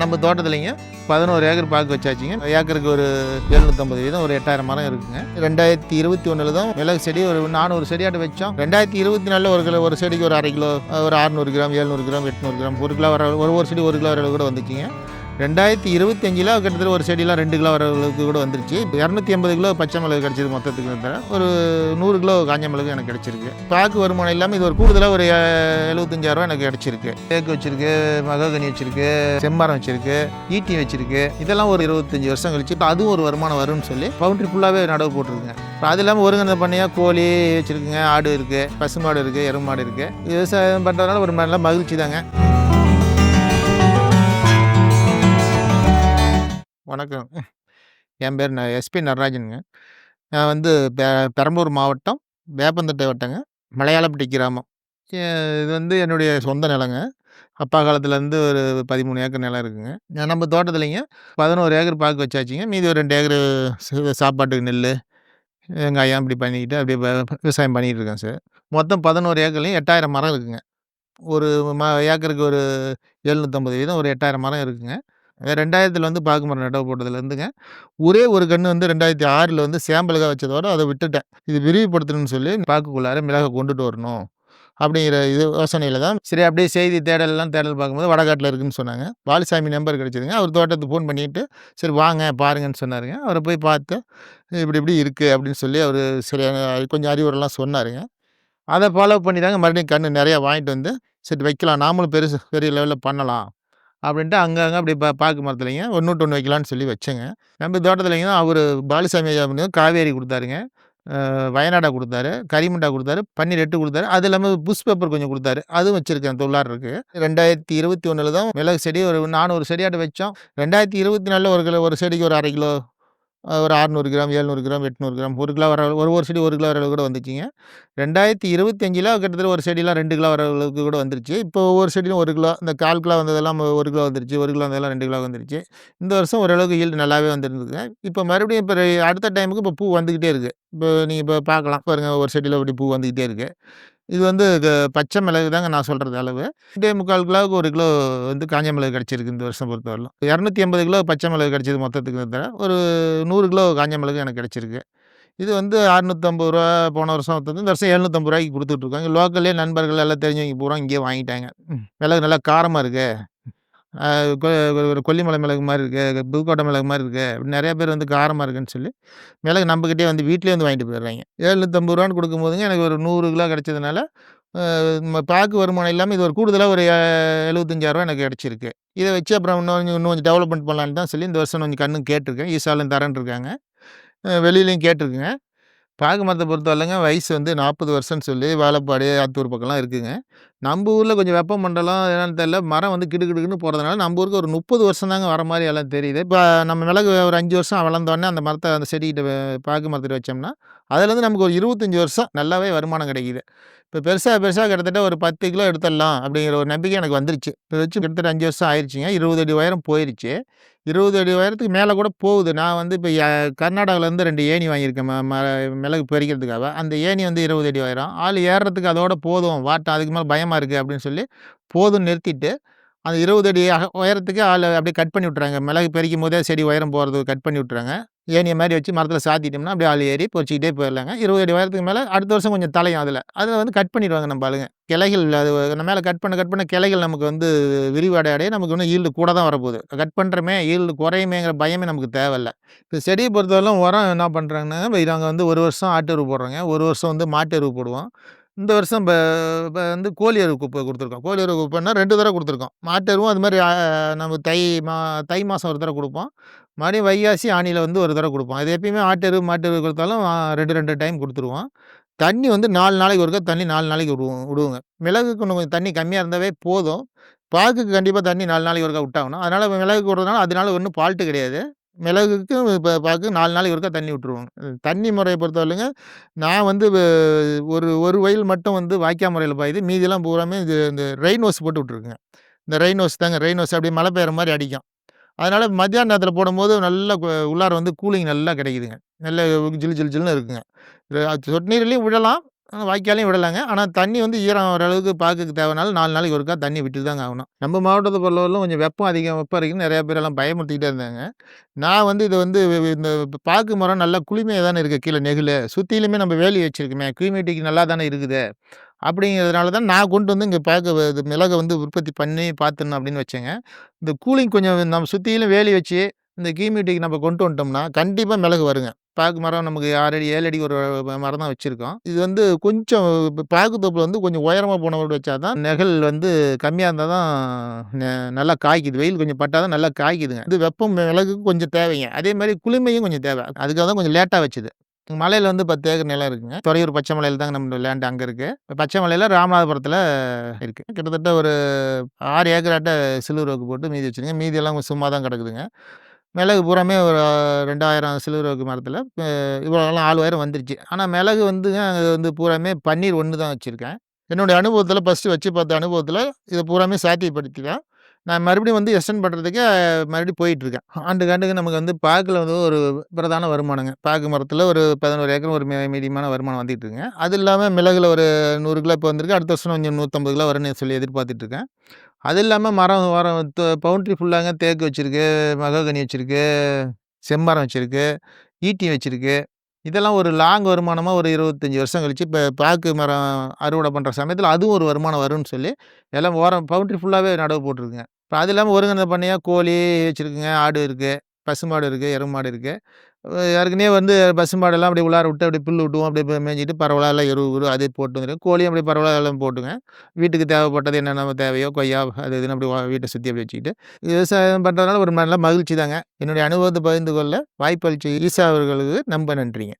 நம்ம தோட்டத்துலைங்க பதினோரு ஏக்கர் பாக்கு வச்சாச்சுங்க. ஏக்கருக்கு ஒரு எழுநூற்றம்பது வீதம் ஒரு எட்டாயிரம் மரம் இருக்குங்க. ரெண்டாயிரத்தி இருபத்தி ஒன்றில் தான் மிளகு செடி ஒரு நானூறு செடியாட்டு வச்சோம். ரெண்டாயிரத்தி இருபத்தி நாலில் ஒரு கிலோ ஒரு செடிக்கு ஒரு அரை கிலோ ஒரு அறுநூறு கிராம் எழுநூறு கிராம் எட்நூறு கிராம் ஒரு கிலோ வர ஒரு ஒரு செடி ஒரு கிலோ வர கூட வந்துச்சுங்க. ரெண்டாயிரத்தி இருபத்தஞ்சில் கிட்டத்தட்ட ஒரு செடியெலாம் ரெண்டு கிலோ வர அளவுக்கு கூட வந்துருச்சு. இப்போ இரநூத்தி ஐம்பது கிலோ பச்சை மிளகு கிடச்சிது மொத்தத்துக்கு தவிர ஒரு நூறு கிலோ காஞ்ச மிளகு எனக்கு கிடச்சிருக்கு. பாக்கு வருமானம் இல்லாமல் இது ஒரு கூடுதலாக ஒரு எழுபத்தஞ்சாயிரம் எனக்கு கிடச்சிருக்கு. தேக்கு வச்சிருக்கு மகாகனி வச்சிருக்கு செம்மரம் வச்சிருக்கு ஈட்டி வச்சிருக்கு. இதெல்லாம் ஒரு இருபத்தஞ்சி வருஷம் கழிச்சு இப்போ அதுவும் ஒரு வருமானம் வரும்னு சொல்லி பவுண்ட்ரி ஃபுல்லாகவே நடவு போட்டிருக்குங்க. இப்போ அது இல்லாமல் ஒருங்கிணைந்த பண்ணையாக கோழி வச்சுருக்குங்க. ஆடு இருக்குது பசுமாடு இருக்குது எருமாடு இருக்குது விவசாயம் பண்ணுறதுனால ஒரு நல்ல மகிழ்ச்சி தாங்க. வணக்கம். என் பேர் நான் எஸ்பி நடராஜனுங்க. நான் வந்து பெ பெரம்பலூர் மாவட்டம் வேப்பந்தட்டை வட்டங்க மலையாளப்பட்டி கிராமம். எ- இது வந்து என்னுடைய சொந்த நிலங்க. அப்பா காலத்துலேருந்து ஒரு பதிமூணு ஏக்கர் நிலம் இருக்குங்க. நான் நம்ம தோட்டத்துலைங்க பதினோரு ஏக்கர் பாக்கு வச்சாச்சுங்க. மீதி ஒரு ரெண்டு ஏக்கர் சாப்பாட்டுக்கு நெல் வெங்காயம் இப்படி பண்ணிக்கிட்டு அப்படியே வ- விவசாயம் பண்ணிகிட்டு இருக்கேன் சார். மொத்தம் பதினோரு ஏக்கர்லையும் எட்டாயிரம் மரம் இருக்குங்க. ஒரு ம ஏக்கருக்கு ஒரு எழுநூற்றம்பது வீதம் ஒரு எட்டாயிரம் மரம் இருக்குங்க. ரெண்டாயிரத்தில் வந்து பாக்கு மரம் நடவு போட்டதுலேருந்துங்க ஒரே ஒரு கன்று வந்து ரெண்டாயிரத்தி ஆறில் வந்து சேம்பலுக்காக வச்சதோட அதை விட்டுட்டேன். இது விரிவுபடுத்தணும்னு சொல்லி பாக்குக்குள்ளார மிளகை கொண்டுட்டு வரணும் அப்படிங்கிற இது யோசனையில் தான் சரி அப்படியே செய்தி தேடலாம் தேடல் பார்க்கும்போது வடகாட்டில் இருக்குன்னு சொன்னாங்க. பாலிசாமி நம்பர் கிடச்சிதுங்க. அவர் தோட்டத்துக்கு ஃபோன் பண்ணிட்டு சரி வாங்க பாருங்கன்னு சொன்னாருங்க. அவரை போய் பார்த்து இப்படி இப்படி இருக்குது அப்படின்னு சொல்லி அவர் சரியான கொஞ்சம் அறிவுரைலாம் சொன்னாருங்க. அதை ஃபாலோ பண்ணி தாங்க மறுபடியும் கன்று நிறையா வாங்கிட்டு வந்து சரி வைக்கலாம். நாமளும் பெருசு பெரிய லெவலில் பண்ணலாம். அப்படின்ட்டு அங்கங்கே அப்படி பா பாக்கு மரத்துலைங்க ஒன்று ஒன்று வைக்கலான்னு சொல்லி வச்சேங்க. நம்ம தோட்டத்துலைங்க தான் அவர் பாலுசாமி ஐயா காவேரி கொடுத்தாருங்க. வயநாடா கொடுத்தாரு கரிமுண்டா கொடுத்தாரு பன்னீர் எட்டு கொடுத்தாரு. அது இல்லாமல் புஷ் பேப்பர் கொஞ்சம் கொடுத்தாரு. அதுவும் வச்சுருக்கேன் தொள்ளாறு இருக்குது ரெண்டாயிரத்தி இருபத்தி ஒன்றில் தான் மிளகு செடி ஒரு நானூறு செடியாட்ட வச்சோம். ரெண்டாயிரத்தி இருபத்தி நாலில் ஒரு கிலோ ஒரு செடிக்கு ஒரு அரை கிலோ ஒரு அறுநூறு கிராம் எழுநூறு கிராம் எட்நூறு கிராம் ஒரு கிலோ வர ஒரு ஒரு செடி ஒரு கிலோ வர அளவு கூட வந்துச்சுங்க. ரெண்டாயிரத்தி இருபத்தஞ்சில் கிட்டத்தட்ட ஒரு செடியெலாம் ரெண்டு கிலோ வர அளவுக்கு கூட வந்துருச்சு. இப்போ ஒவ்வொரு செடியும் ஒரு கிலோ இந்த கால் கிலோ வந்ததெல்லாம் ஒரு கிலோ வந்துருச்சு ஒரு கிலோ வந்ததெல்லாம் ரெண்டு கிலோ வந்துருச்சு. இந்த வருஷம் ஓரளவுக்கு ஈல்டு நல்லாவே வந்துருந்துங்க இப்போ மறுபடியும் இப்போ அடுத்த டைமுக்கு இப்போ பூ வந்துக்கிட்டே இருக்குது இப்போ நீங்கள் இப்போ பார்க்கலாம். பாருங்கள் ஒரு செடியில் இப்படி பூ வந்துக்கிட்டே இருக்குது இது வந்து பச்சை மிளகு தாங்க நான் சொல்கிறது அளவு. ரெண்டே முக்கால் கிலோவுக்கு ஒரு கிலோ வந்து காஞ்ச மிளகு கிடச்சிருக்கு இந்த வருஷம் பொறுத்தவரையிலும். இரநூத்தி ஐம்பது கிலோ பச்சை மிளகு கிடச்சிது மொத்தத்துக்கு தர ஒரு நூறு கிலோ காஞ்ச மிளகு எனக்கு கிடச்சிருக்கு. இது வந்து அறுநூத்தம்பது ரூபா போன வருஷம் வந்து இந்த வருஷம் எழுநூத்தம்பது ரூபாய்க்கு கொடுத்துட்ருக்காங்க. லோக்கல்லே நண்பர்கள் எல்லாம் தெரிஞ்சவங்க பூரா இங்கேயே வாங்கிட்டாங்க. மிளகு நல்லா காரமாக இருக்குது ஒரு கொல்லிமலை மிளகு மாதிரி இருக்குது புதுக்கோட்டை மிளகு மாதிரி இருக்குது அப்படி நிறையா பேர் வந்து காரமாக இருக்குன்னு சொல்லி மிளகு நம்மக்கிட்டே வந்து வீட்டிலே வந்து வாங்கிட்டு போயிடுறாங்க ஏழுநூற்றம்பது ரூபான்னு கொடுக்கும்போதுங்க எனக்கு ஒரு நூறு கிலோ கிடச்சதுனால பாக்கு வருமானம் இல்லாமல் இது ஒரு கூடுதலாக ஒரு அஹ், எனக்கு கிடச்சிருக்கு. இதை வச்சு அப்புறம் இன்னும் இன்னும் கொஞ்சம் டெவலப்மெண்ட் பண்ணலான்னு தான் சொல்லி இந்த வருஷம் கொஞ்சம் கண்ணு கேட்டிருக்கேன். ஈசாலும் தரேன் இருக்காங்க வெளியிலையும் கேட்டிருக்குங்க பாகு மரத்தை பொறுத்தவரைங்க வயசு வந்து நாற்பது வருஷம்னு சொல்லி வேலைப்பாடு ஆத்தூர் பக்கம்லாம் இருக்குங்க. நம்ம ஊரில் கொஞ்சம் வெப்ப மண்டலம் என்னன்னு தெரியல மரம் வந்து கிடுகிடுன்னு போகிறதுனால நம்ம ஊருக்கு ஒரு முப்பது வருஷம் தாங்க வர மாதிரி எல்லாம் தெரியுது. இப்போ நம்ம மிளகு ஒரு அஞ்சு வருஷம் வளர்ந்தோடனே அந்த மரத்தை அந்த செடிக்கிட்ட பாகு பாக்கு மரத்தில் வச்சோம்னா அதுலேருந்து நமக்கு ஒரு இருபத்தஞ்சி வருஷம் நல்லாவே வருமானம் கிடைக்குது. இப்போ பெருசாக பெருசாக கிட்டத்தட்ட ஒரு பத்து கிலோ எடுத்துடலாம் அப்படிங்கிற ஒரு நம்பிக்கை எனக்கு வந்துருச்சு. இப்போ வச்சு கிட்டத்தட்ட அஞ்சு வருஷம் ஆயிடுச்சுங்க இருபது அடி உயரம் போயிருச்சு. இருபது அடி உயரத்துக்கு மேலே கூட போகுது. நான் வந்து இப்போ கர்நாடகாவிலேருந்து ரெண்டு ஏணி வாங்கியிருக்கேன். ம மிளகு பறிக்கிறதுக்காக அந்த ஏணி வந்து இருபது அடி உயரம். ஆள் ஏறுறதுக்கு அதோட போதும். வாட்டம் அதுக்கு மேலே பயமாக இருக்குது அப்படின்னு சொல்லி போதும் நிறுத்திட்டு அந்த இருபது அடி உயரத்துக்கு ஆள் அப்படியே கட் பண்ணி விட்றாங்க மிளகு பறிக்கும் போதே செடி உயரம் போகிறது கட் பண்ணி விட்றாங்க ஏணியை மாதிரி வச்சு மரத்தில் சாத்திட்டோம்னா அப்படியே ஆள் ஏறி பொறிச்சிக்கிட்டே போயிடலாங்க. இருபது அடி உயரத்துக்கு மேலே அடுத்த வருஷம் கொஞ்சம் தலையும் அதில். அதில் வந்து கட் பண்ணிடுவாங்க நம்ம ஆளுங்க. கிளைகள் அது நம்ம மேலே கட் பண்ண கட் பண்ண கிளைகள் நமக்கு வந்து விரிவடை அடைய நமக்கு இன்னும் ஈல்டு கூட தான் வரப்போகுது. கட் பண்ணுறமே ஈல்டு குறையுமேங்கிற பயமே நமக்கு தேவையில்ல. இப்போ செடியை பொறுத்தவரைக்கும் உரம் என்ன பண்ணுறாங்கன்னா இப்போ நாங்கள் வந்து ஒரு வருஷம் ஆட்டு எருவு போடுறோங்க. ஒரு வருஷம் வந்து மாட்டு எருவு போடுவோம். இந்த வருஷம் இப்போ இப்போ வந்து கோழி குப்பை கொடுத்துருக்கோம். கோழி குப்பைன்னா ரெண்டு தடவை கொடுத்துருக்கோம். மாட்டருவும் அது மாதிரி நம்ம தை மா தை மாதம் ஒரு தடவை கொடுப்போம். மறுபடியும் வைகாசி ஆணியில் வந்து ஒரு தடவை கொடுப்போம். அது எப்பயுமே ஆட்டெரு மாட்டெரு மாட்டு கொடுத்தாலும் ரெண்டு ரெண்டு டைம் கொடுத்துருவோம். தண்ணி வந்து நாலு நாளைக்கு ஒருக்கா தண்ணி நாலு நாளைக்கு விடுவோம் விடுவோங்க மிளகுக்கு இன்னும் கொஞ்சம் தண்ணி கம்மியாக இருந்தாவே போதும். பாக்குக்கு கண்டிப்பாக தண்ணி நாலு நாளைக்கு ஒருக்கா விட்டாகணும். அதனால் மிளகுக்கு விடுறதுனால அதனால ஒன்றும் ஃபால்ட்டு கிடையாது. மிளகுக்கு இப்போ பார்க்க நாலு நாளைக்கு ஒருக்கா தண்ணி விட்டுருவோங்க தண்ணி முறையை பொறுத்தவரையிலுங்க நான் வந்து ஒரு ஒரு வயல் மட்டும் வந்து வாய்க்கா முறையில் பாயுது. மீதியெல்லாம் பூராமே இது இந்த ரெயின் ஹோஸ் போட்டு விட்ருக்குங்க இந்த ரெயின் ஹோஸ் தாங்க ரெயின் ஹோஸ் அப்படியே மழை பெய்கிற மாதிரி அடிக்கும். அதனால் மத்தியான நேரத்தில் போடும்போது நல்லா உள்ளார வந்து கூலிங் நல்லா கிடைக்குதுங்க. நல்ல ஜில் ஜில் ஜில்னு இருக்குங்க. சொட்டு நீர்லேயும் விழலாம். வாய்க்காலையும் விடலாங்க. ஆனால் தண்ணி வந்து ஈரம் ஓரளவுக்கு பாக்குக்கு தேவைனால நாலு நாளைக்கு ஒருக்கா தண்ணி விட்டுட்டு தாங்க ஆகணும். நம்ம மாவட்டத்தை பொறுத்தளவிலும் கொஞ்சம் வெப்பம் அதிகம், வெப்பம் இருக்குன்னு நிறையா பேரெல்லாம் பயமுறுத்திக்கிட்டே இருந்தாங்க. நான் வந்து இதை வந்து இந்த பாக்கு மரம் நல்லா குளிமையாக தானே இருக்குது கீழே நெகிழ. சுற்றிலுமே நம்ம வேலி வச்சுருக்கோமே ஹியூமிடிட்டி நல்லா தானே இருக்குது. அப்படிங்கிறதுனால தான் நான் கொண்டு வந்து இங்கே பார்க்க இது மிளகை வந்து உற்பத்தி பண்ணி பார்த்துணும் அப்படின்னு வச்சேங்க. இந்த கூலிங் கொஞ்சம் நம்ம சுற்றிலும் வேலி வச்சு, இந்த கீமியூட்டிக்கு நம்ம கொண்டு வந்துட்டோம்னா, கண்டிப்பாக மிளகு வருங்க. பாக்கு மரம் நமக்கு ஆறு அடி, ஏழு அடி ஒரு மரம் தான் வச்சுருக்கோம் இது வந்து கொஞ்சம் பாக்கு தோப்பில் வந்து கொஞ்சம் உயரமாக போனவர்கள் வச்சா தான் நெகல் வந்து கம்மியாக இருந்தால் தான் நல்லா காய்க்குது. வெயில் கொஞ்சம் பட்டால் தான் நல்லா காய்க்குதுங்க. இது வெப்பம் மிளகுக்கு கொஞ்சம் தேவைங்க. அதே மாதிரி குளுமையும் கொஞ்சம் தேவை. அதுக்காக தான் கொஞ்சம் லேட்டாக வச்சுது மலையில் வந்து 10 ஏக்கர் நிலம் இருக்குங்க. துறையூர் பச்சை மலையில் தாங்க நம்ம லேண்ட் அங்கே இருக்குது பச்சை மலையில் ராமநாதபுரத்தில் இருக்குது கிட்டத்தட்ட ஒரு ஆறு ஏக்கராட்ட சில்வர் போட்டு மீதி வச்சுருங்க மீதியெல்லாம் சும்மா தான் கிடக்குதுங்க. மிளகு பூராமே ஒரு ரெண்டாயிரம் சிலுவருக்கு மரத்தில் இவ்வளோலாம் ஆளுவாயிரம் வந்துருச்சு. ஆனால் மிளகு வந்து அது வந்து பூராமே பன்னீர் ஒன்று தான் வச்சுருக்கேன் என்னுடைய அனுபவத்தில் ஃபஸ்ட்டு வச்சு பார்த்த அனுபவத்தில் இதை பூராமே சாத்தியப்படுத்திட்டேன் நான் மறுபடியும் வந்து எக்ஸ்டெண்ட் பண்ணுறதுக்கே மறுபடியும் போயிட்டுருக்கேன். ஆண்டுக்கு ஆண்டுக்கு நமக்கு வந்து பாக்கில் வந்து ஒரு பிரதான வருமானங்க. பாக்கு மரத்தில் ஒரு 11 ஏக்கர் ஒரு மீ மீடியமான வருமானம் வந்துட்டு இருக்குங்க. அது இல்லாமல் மிளகில் ஒரு நூறு கிலோ இப்போ வந்திருக்கு. அடுத்த வருஷம் கொஞ்சம் 150 கிலோ வரும்னு சொல்லி எதிர்பார்த்துட்ருக்கேன் அது இல்லாமல் மரம் வரம் பவுண்ட்ரி ஃபுல்லாங்க தேக்கு வச்சுருக்கு மகாகனி வச்சுருக்கு செம்மரம் வச்சுருக்கு ஈட்டி வச்சுருக்கு இதெல்லாம் ஒரு லாங் வருமானமாக ஒரு 25 வருஷம் கழிச்சு இப்போ பாக்கு மரம் அறுவடை பண்ணுற சமயத்தில் அதுவும் ஒரு வருமானம் வரும்னு சொல்லி, எல்லாம் ஓரம் பவுண்ட்ரி ஃபுல்லாகவே நடவு போட்டிருக்குங்க இப்போ அது இல்லாமல் ஒருங்கிணைந்த பண்ணையாக கோழி வச்சுருக்குங்க. ஆடு இருக்குது பசுமாடு இருக்குது எருமாடு மாடு ஏற்கனவே வந்து பசுமாடெல்லாம் அப்படியே உள்ளார விட்டு அப்படியே புல்லு விட்டுவோம். அப்படியே மேய்ஞ்சிட்டு பரவலாக எல்லாம் எரு உரு அதே போட்டு வந்துரும். கோழியும் அப்படியே பரவலாக எல்லாம் போட்டுங்க. வீட்டுக்கு தேவைப்பட்டது என்னென்ன தேவையோ கொய்யா அது இதுன்னு அப்படி வீட்டை சுற்றி அப்படி வச்சுக்கிட்டு, விவசாயம் பண்ணுறதுனால ஒரு நல்ல மகிழ்ச்சி தாங்க. என்னுடைய அனுபவத்தை பகிர்ந்து கொள்ள வாய்ப்பு அளிச்ச ஈசா அவர்களுக்கு ரொம்ப நன்றிங்க.